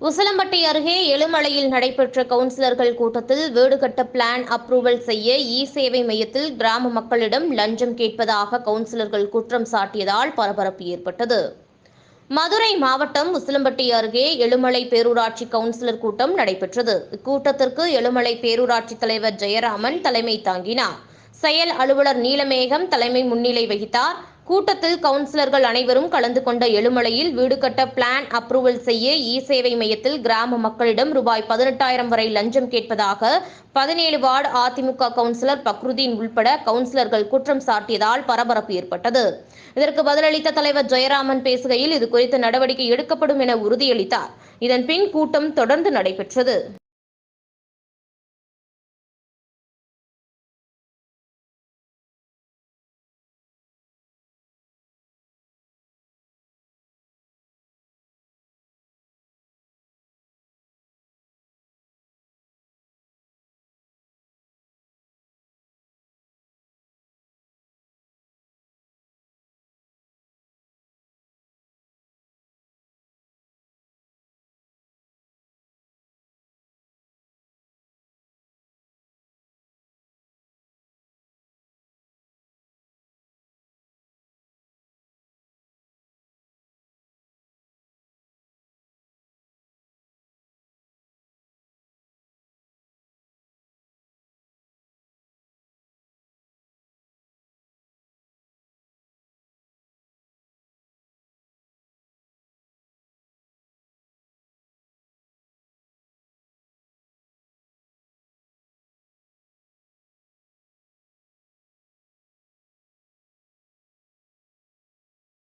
உசிலம்பட்டி அருகே எழுமலையில் நடைபெற்ற கவுன்சிலர்கள் கூட்டத்தில் வீடு கட்ட பிளான் அப்ரூவல் செய்ய இ சேவை மையத்தில் கிராம மக்களிடம் லஞ்சம் கேட்பதாக கவுன்சிலர்கள் குற்றம் சாட்டியதால் பரபரப்பு ஏற்பட்டது. மதுரை மாவட்டம் உசிலம்பட்டி அருகே எழுமலை பேரூராட்சி கவுன்சிலர் கூட்டம் நடைபெற்றது. இக்கூட்டத்திற்கு எழுமலை பேரூராட்சி தலைவர் ஜெயராமன் தலைமை தாங்கினார். செயல் அலுவலர் நீலமேகம் தலைமை முன்னிலை வகித்தார். கூட்டத்தில் கவுன்சிலர்கள் அனைவரும் கலந்து கொண்ட எழுமலையில் வீடு கட்ட பிளான் அப்ரூவல் செய்ய இ சேவை மையத்தில் கிராம மக்களிடம் ரூபாய் பதினெட்டாயிரம் வரை லஞ்சம் கேட்பதாக பதினேழு வார்டு அதிமுக கவுன்சிலர் பக்ருதீன் உள்பட கவுன்சிலர்கள் குற்றம் சாட்டியதால் பரபரப்பு ஏற்பட்டது. இதற்கு பதிலளித்த தலைவர் ஜெயராமன் பேசுகையில் இது குறித்து நடவடிக்கை எடுக்கப்படும் என உறுதியளித்தார். இதன்பின் கூட்டம் தொடர்ந்து நடைபெற்றது.